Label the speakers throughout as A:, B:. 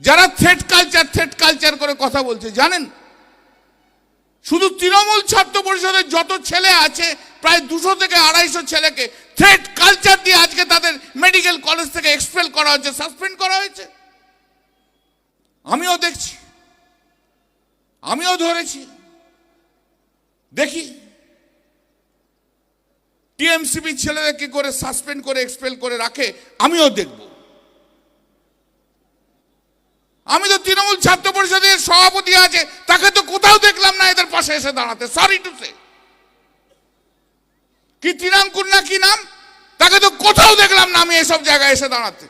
A: যারা threat culture threat culture করে কথা বলছে, জানেন? শুধু তৃণমূল ছাত্র পরিষদের যত ছেলে আছে, প্রায় দুশো থেকে আড়াইশো ছেলেকে থ্রেট কালচার দিয়ে আজকে তাদের মেডিকেল কলেজ থেকে এক্সপেল করা হয়েছে সাসপেন্ড করা হয়েছে। আমিও দেখছি। আমিও ধরেছি। দেখি। টিএমসিপি ছেলেদের কি করে সাসপেন্ড করে এক্সপেল করে রাখে, আমিও দেখব। আমি তো তৃণমূল ছাত্র পরিষদের সভাপতি আছে, তাকে তো কোথাও দেখলাম না এদের পাশে এসে দাঁড়াতে। সরি টু সে কি তৃণাঙ্কুর না কি নাম? তাকে তো কোথাও দেখলাম না আমি এসব জায়গায় এসে দাঁড়াতে।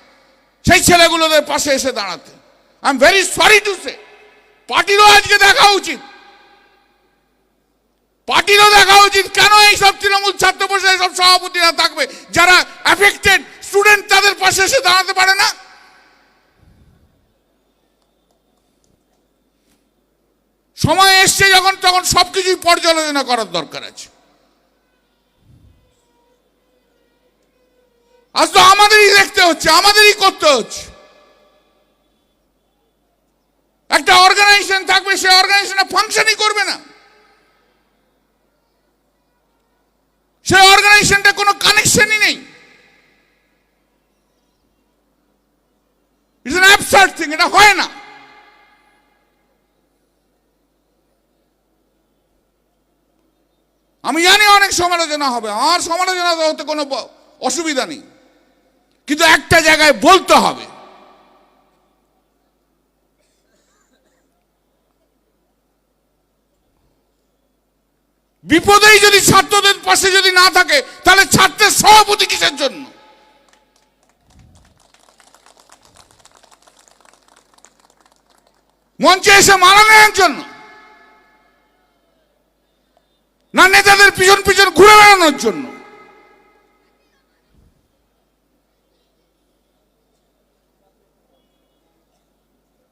A: সেই ছেলেগুলোদের পাশে এসে দাঁড়াতে। I am very sorry to say পার্টিরও আজকে দেখা উচিত। পার্টিরও দেখা উচিত কেন এইসব তৃণমূল ছাত্র পরিষদের সব সভাপতিরা থাকবে, যারা অ্যাফেক্টেড স্টুডেন্ট তাদের পাশে এসে দাঁড়াতে পারে না? সময় এসছে যখন, তখন সবকিছুই পর্যালোচনা করার দরকার আছে। আজ তো আমাদেরই দেখতে হচ্ছে, আমাদেরই করতে হচ্ছে। একটা অর্গানাইজেশন থাকবে সে অর্গানাইজেশনে ফাংশনই করবে না। সেই অর্গানাইজেশনটা কোনো কানেকশনই নেই। ইটস অ্যান থিং এটা হয় না। আমি জানি অনেক সমালোচনা হবে, আমার সমালোচনা হতে কোনো অসুবিধা নেই। কিন্তু একটা জায়গায় বলতে হবে। বিপদেই যদি ছাত্রদের পাশে যদি না থাকে, তাহলে ছাত্রের সভাপতি কিসের জন্য? মঞ্চে এসে মারা নেওয়ার জন্য। না নেতাদের পিছন পিছন ঘুরে বেড়ানোর জন্য।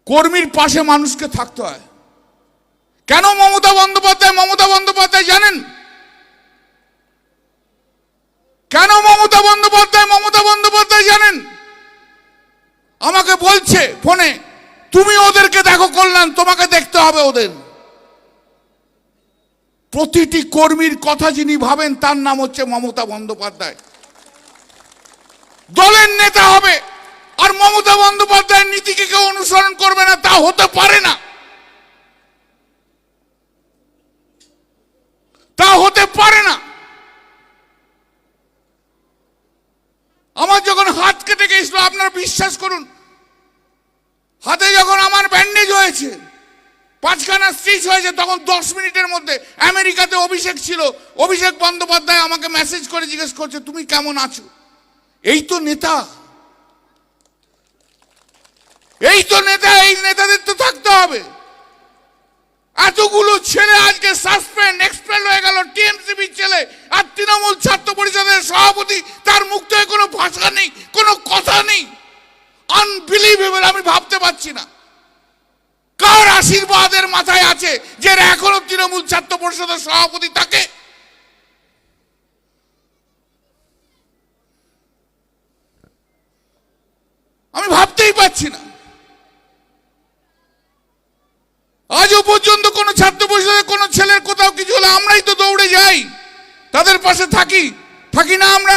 A: কর্মীর পাশে মানুষকে থাকতে হয়। কেন মমতা বন্দ্যোপাধ্যায় মমতা বন্দ্যোপাধ্যায় জানেন? কেন মমতা বন্দ্যোপাধ্যায় মমতা বন্দ্যোপাধ্যায় জানেন? আমাকে বলছে ফোনে, তুমি ওদেরকে দেখো কল্যাণ, তোমাকে দেখতে হবে ওদের। প্রতিটি কর্মীর কথা যিনি ভাবেন, তার নাম হচ্ছে মমতা বন্দ্যোপাধ্যায়। দলের নেতা হবে, আর মমতা বন্দ্যোপাধ্যায়ের নীতিকে কেউ অনুসরণ করবে না, তা হতে পারে না। তা হতে পারে না। আমার যখন হাত কেটে গেছিল, আপনারা বিশ্বাস করুন, হাতে যখন আমার ব্যান্ডেজ হয়েছে পাঁচখানা স্টিচ হয়েছে, তখন দশ মিনিটের মধ্যে। আমেরিকাতে অভিষেক ছিল। অভিষেক বন্দ্যোপাধ্যায় আমাকে মেসেজ করে জিজ্ঞেস করছে, তুমি কেমন আছো? এই তো নেতা। এই তো নেতা, এই নেতাদের তো থাকতে হবে। এতগুলো ছেলে আজকে সাসপেন্ড এক্সপেল হয়ে গেল টিএমসিবির ছেলে আর তৃণমূল ছাত্র পরিষদের সভাপতি, তার মুখ থেকে কোনো ভাষা নেই, কোনো কথা নেই। আনবিলিভেবল আমি ভাবতে পারছি না। কার আশীর্বাদের মাথায় আছে যে এখনও তৃণমূল ছাত্র পরিষদের সভাপতি থাকে? আমি ভাবতেই পারছি না। আজও পর্যন্ত কোনো ছাত্র পরিষদের কোনো ছেলের কোথাও কিছু হলে আমরাই তো দৌড়ে যাই। তাদের পাশে থাকি। থাকি না আমরা?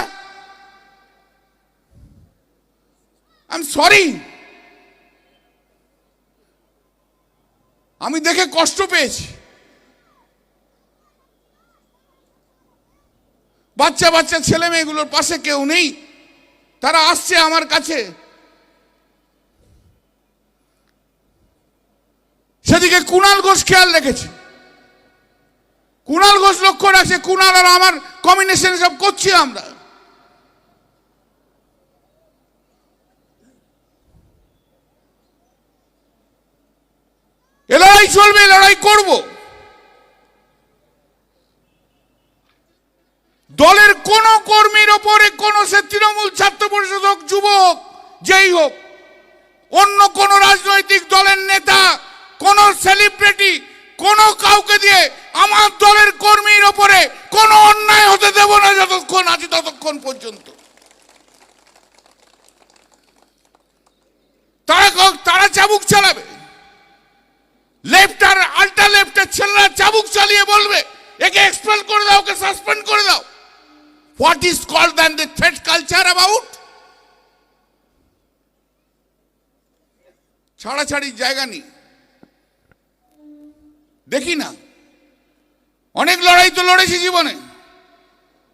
A: আই সরি আমি দেখে কষ্ট পেয়েছি। বাচ্চা বাচ্চা ছেলে মেয়েগুলোর পাশে কেউ নেই। তারা আসছে আমার কাছে। সেদিকে কুণাল ঘোষ খেয়াল রেখেছে। কুণাল ঘোষ লক্ষ্য রাখছে কুণাল আর আমার কম্বিনেশন সব করছি আমরা এ এ লড়াই করব? দলের কোন কর্মীর ওপরে কোন সে তৃণমূল ছাত্র পরিষদ হোক যুব হোক যেই হোক, অন্য কোন রাজনৈতিক দলের নেতা, কোন সেলিব্রিটি কোন কাউকে দিয়ে আমার দলের কর্মীর ওপরে কোন অন্যায় হতে দেব না যতক্ষণ আছি ততক্ষণ পর্যন্ত। তারা তারা চাবুক চালাবে লেফট আর আল্টা লেফটের ছেলেরা চালিয়ে বলবে, একে এক্সপেল করে দাও, ওকে সাসপেন্ড করে দাও। What is called then the threat culture about ছাড়াছাড়ির জায়গা নেই। দেখি না। অনেক লড়াই তো লড়েছি জীবনে।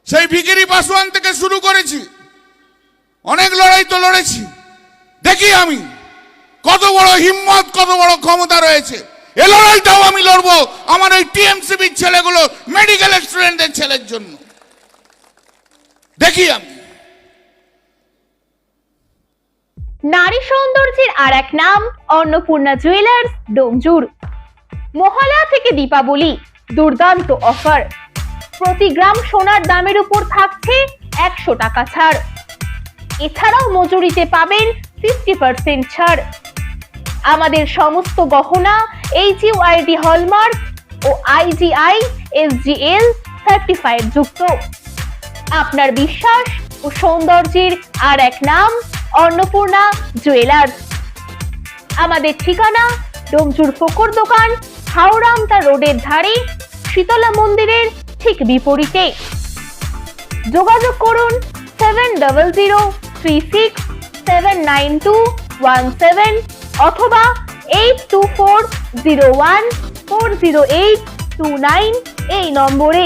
A: সেই ভিকিরি পাসওয়ান থেকে শুরু করেছি। অনেক লড়াই তো লড়েছি। দেখি আমি, কত বড় হিম্মত, কত বড় ক্ষমতা রয়েছে। এ লড়াইটাও আমি লড়বো আমার ছেলেগুলো মেডিকেল ছেলের জন্য। দেখি আমি।
B: নারী সৌন্দর্যের আর এক নাম অন্নপূর্ণা জুয়েলার্স ডোমজুর। থেকে দীপাবলি, দুর্দান্ত অফার প্রতি গ্রাম সোনার দামের উপর থাকছে একশো টাকা ছাড়। এছাড়াও মজুরিতে পাবেন ফিফটি পার্সেন্ট ছাড়। আমাদের সমস্ত গহনা এইচইউআইডি হলমার্ক ও আইজিআই এসজিএল সার্টিফাইড যুক্ত। আপনার বিশ্বাস ও সৌন্দর্যের আর এক নাম, অন্নপূর্ণা জুয়েলার্স। আমাদের ঠিকানা ডোমচুর ফকর দোকান হাওড়ামতা রোডের ধারে, শীতলা মন্দিরের ঠিক বিপরীতে। যোগাযোগ করুন seven double zero three six seven nine two one seven অথবা eight two four zero one four zero eight two nine এই নম্বরে।